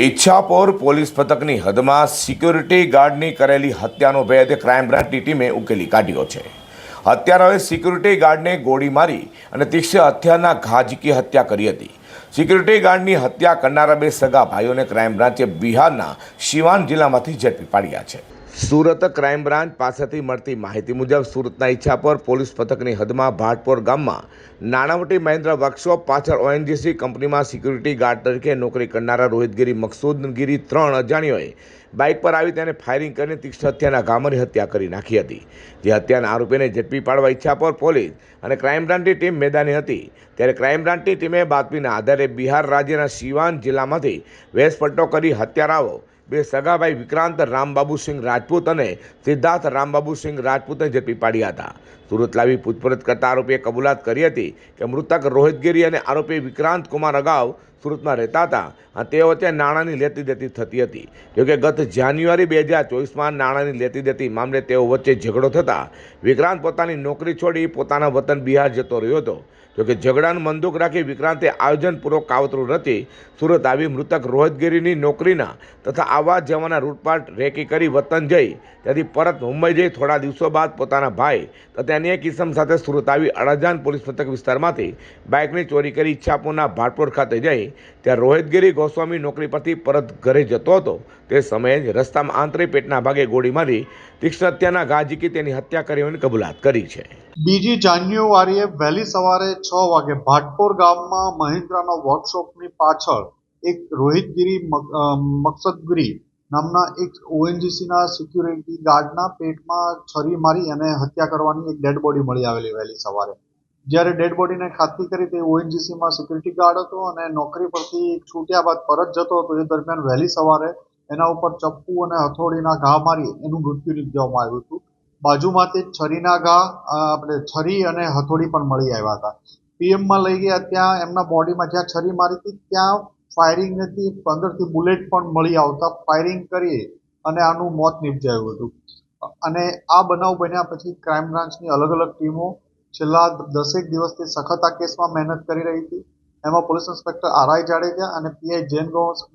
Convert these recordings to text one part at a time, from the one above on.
Ichchhapor police પથકની હદમાં security ગાર્ડની કરેલી હત્યાનો ભેદ ક્રાઇમ બ્રાન્ચની ટીમે ઉકેલી કાઢ્યો છે. હત્યારાઓએ સિક્યુરિટી ગાર્ડને ગોળી મારી અને તીક્ષ્ણ હત્યાના ઘાજકી હત્યા કરી હતી. સિક્યુરિટી ગાર્ડની હત્યા કરનારા બે સગા ભાઈઓને ક્રાઇમ બ્રાન્ચે બિહારના સિવાન જિલ્લામાંથી ઝડપી પાડ્યા છે. સુરત ક્રાઇમ બ્રાન્ચ પાસેથી મળતી માહિતી મુજબ સુરતના ઈચ્છાપોર પોલીસ પથકની હદમાં ભાટપોર ગામમાં નાણાવટી મહેન્દ્ર વર્કશોપ પાછળ ઓએનજીસી કંપનીમાં સિક્યુરિટી ગાર્ડ તરીકે નોકરી કરનારા રોહિતગીરી મકસૂદગીરી ત્રણ અજાણ્યોએ બાઇક પર આવી તેને ફાયરિંગ કરીને તીક્ષ્ણ હત્યાના ગામની હત્યા કરી નાખી હતી. જે હત્યાના આરોપીને ઝડપી પાડવા ઈચ્છાપોર પોલીસ અને ક્રાઇમ બ્રાન્ચની ટીમ મેદાની હતી. ત્યારે ક્રાઇમ બ્રાન્ચની ટીમે બાતમીના આધારે બિહાર રાજ્યના સિવાન જિલ્લામાંથી વેશપટ્ટો કરી હત્યારાઓ બે સગાભાઈ વિક્રાંત રામબાબુસિંહ રાજપૂત અને સિદ્ધાર્થ રામબાબુસિંહ રાજપૂતને ઝડપી પાડ્યા હતા. સુરત લાવી પૂછપરછ કરતા આરોપીએ કબૂલાત કરી હતી કે મૃતક રોહિતગીરી અને આરોપી વિક્રાંત કુમાર અગાઉ સુરતમાં રહેતા હતા. અને તેઓ વચ્ચે નાણાંની લેતી દેતી થતી હતી. જોકે ગત જાન્યુઆરી બે હજાર ચોવીસમાં નાણાંની લેતી દેતી મામલે તેઓ વચ્ચે ઝઘડો થતાં વિક્રાંત પોતાની નોકરી છોડી પોતાના વતન બિહાર જતો રહ્યો હતો. જોકે ઝઘડાનું બંદૂક રાખી વિક્રાંતે આયોજનપૂર્વક કાવતરું રચી સુરત આવી મૃતક રોહિતગીરીની નોકરીના તથા આવવા જવાના રૂટપાટ રેકી કરી વતન જઈ ત્યાંથી પરત મુંબઈ જઈ થોડા દિવસો બાદ પોતાના ભાઈ તથા અન્ય કિસમ સાથે સુરત આવી અડાજાન પોલીસ મથક વિસ્તારમાંથી બાઇકની ચોરી કરી ઈચ્છાપુરના ભાટપોર ખાતે જઈ ત્યાં રોહિતગીરી ગોસ્વામી નોકરી પરથી પરત ઘરે જતો હતો. તે સમયે જ રસ્તામાં આંતરી પેટના ભાગે ગોળી મારી તીક્ષ્ણ હત્યાના ઘા ઝીકી તેની હત્યા કરી હોવાની કબૂલાત કરી છે. બીજી જાન્યુઆરીએ વહેલી સવારે છ વાગે ભાટપોર ગામમાં મહિન્દ્રાના વર્કશોપની પાછળ એક રોહિતગીરી મક- મકસદગીરી નામના એક ઓએનજીસીના સિક્યુરિટી ગાર્ડના પેટમાં છરી મારી અને હત્યા કરવાની એક ડેડ બોડી મળી આવેલી વહેલી સવારે. જ્યારે ડેડ બોડીને ખાતરી કરી તે ઓએનજીસીમાં સિક્યુરિટી ગાર્ડ હતો અને નોકરી પરથી છૂટ્યા બાદ પરત જતો હતો, એ દરમિયાન વહેલી સવારે એના ઉપર ચપ્પુ અને હથોડીના ઘા મારી એનું મૃત્યુ નિપજાવવામાં આવ્યું હતું. બાજુમાંથી છરીના ઘા આપણે છરી અને હથોડી પણ મળી આવ્યા હતા. પીએમમાં લઈ ગયા ત્યાં, એમના બોડીમાં જ્યાં છરી મારી હતી, ત્યાં ફાયરિંગ નથી અંદરથી બુલેટ પણ મળી આવતા. ફાયરિંગ કરી અને આનું મોત નિપજાયું હતું. અને આ બનાવ બન્યા પછી ક્રાઇમ બ્રાન્ચની અલગ અલગ ટીમો છેલ્લા દસેક દિવસથી સખત આ કેસમાં મહેનત કરી રહી હતી. એમાં પોલીસ ઇન્સ્પેક્ટર આરઆઈ જાડેજા અને પીઆઈ જૈન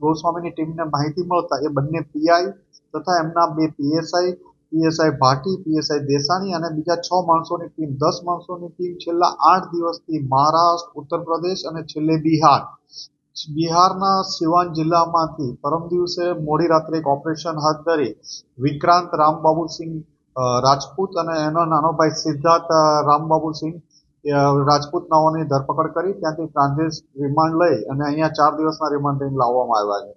ગોસ્વામીની ટીમને માહિતી મળતા એ બંને પીઆઈ તથા એમના બે PSI PSI Bhati, PSI Desani અને બીજા છ માણસોની ટીમ, દસ માણસોની ટીમ છેલ્લા આઠ દિવસથી મહારાષ્ટ્ર ઉત્તર પ્રદેશ અને છેલ્લે બિહાર. બિહારના સિવાન જિલ્લામાંથી પરમ દિવસે મોડી રાત્રે એક ઓપરેશન હાથ ધરી વિક્રાંત રામબાબુ સિંહ રાજપૂત અને એનો નાનો ભાઈ સિદ્ધાર્થ રામબાબુ સિંહ રાજપૂત નાઓની ધરપકડ કરી, ત્યાંથી ટ્રાન્ઝિટ રિમાન્ડ લઈ અને અહીંયા ચાર દિવસના રિમાન્ડ લઈને લાવવામાં આવ્યા છે.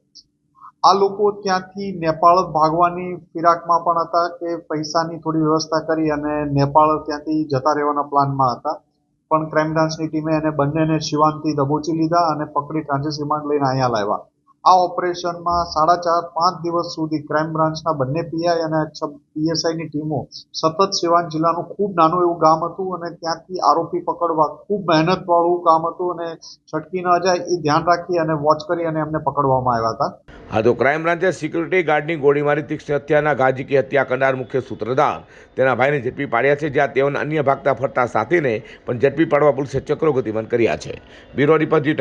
આ લોકો ત્યાંથી નેપાળ ભાગવાની ફિરાકમાં પણ હતા કે પૈસાની થોડી વ્યવસ્થા કરી અને નેપાળ ત્યાંથી જતા રહેવાના પ્લાનમાં હતા. પણ ક્રાઇમ બ્રાન્ચની ટીમે એને બંનેને શિવાનથી દબોચી લીધા અને પકડી ટ્રાન્ઝિટ રિમાન્ડ લઈને અહીંયા લાવ્યા. આ ઓપરેશનમાં સાડા ચાર, પાંચ દિવસ સુધી ક્રાઇમ બ્રાન્ચના બંને પીઆઈ અને પીએસઆઈની ટીમો સતત સિવાન જિલ્લાનું ખૂબ નાનું એવું ગામ હતું અને ત્યાંથી આરોપી પકડવા ખૂબ મહેનતવાળું કામ હતું અને છટકી ન જાય એ ધ્યાન રાખી અને વોચ કરી અને એમને પકડવામાં આવ્યા હતા. હા, તો ક્રાઇમ બ્રાન્ચે સિક્યુરિટી ગાર્ડની ગોળીમારી તીક્ષ્ણ હત્યાના ગાજીકી હત્યા કરનાર મુખ્ય સૂત્રધાર તેના ભાઈને ઝડપી પાડ્યા છે, જ્યાં તેઓને અન્ય ભાગતા ફરતા સાથીને પણ ઝડપી પાડવા પોલીસે ચક્રો ગતિમાન કર્યા છે. બ્યુરો રિપોર્ટ જી